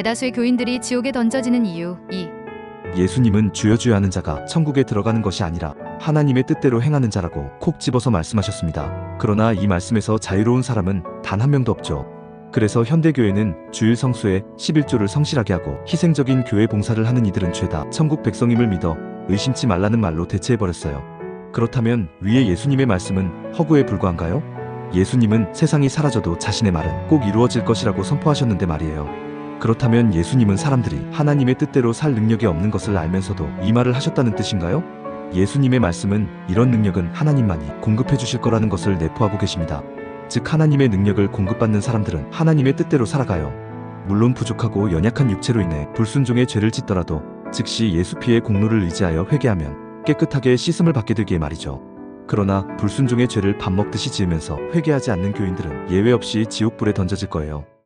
대다수의 교인들이 지옥에 던져지는 이유 2. 예수님은 주여 주여 하는 자가 천국에 들어가는 것이 아니라 하나님의 뜻대로 행하는 자라고 콕 집어서 말씀하셨습니다. 그러나 이 말씀에서 자유로운 사람은 단 한 명도 없죠. 그래서 현대교회는 주일 성수에 11조를 성실하게 하고 희생적인 교회 봉사를 하는 이들은 죄다 천국 백성임을 믿어 의심치 말라는 말로 대체해버렸어요. 그렇다면 위에 예수님의 말씀은 허구에 불과한가요? 예수님은 세상이 사라져도 자신의 말은 꼭 이루어질 것이라고 선포하셨는데 말이에요. 그렇다면 예수님은 사람들이 하나님의 뜻대로 살 능력이 없는 것을 알면서도 이 말을 하셨다는 뜻인가요? 예수님의 말씀은 이런 능력은 하나님만이 공급해 주실 거라는 것을 내포하고 계십니다. 즉 하나님의 능력을 공급받는 사람들은 하나님의 뜻대로 살아가요. 물론 부족하고 연약한 육체로 인해 불순종의 죄를 짓더라도 즉시 예수 피의 공로를 의지하여 회개하면 깨끗하게 씻음을 받게 되기에 말이죠. 그러나 불순종의 죄를 밥 먹듯이 지으면서 회개하지 않는 교인들은 예외 없이 지옥불에 던져질 거예요.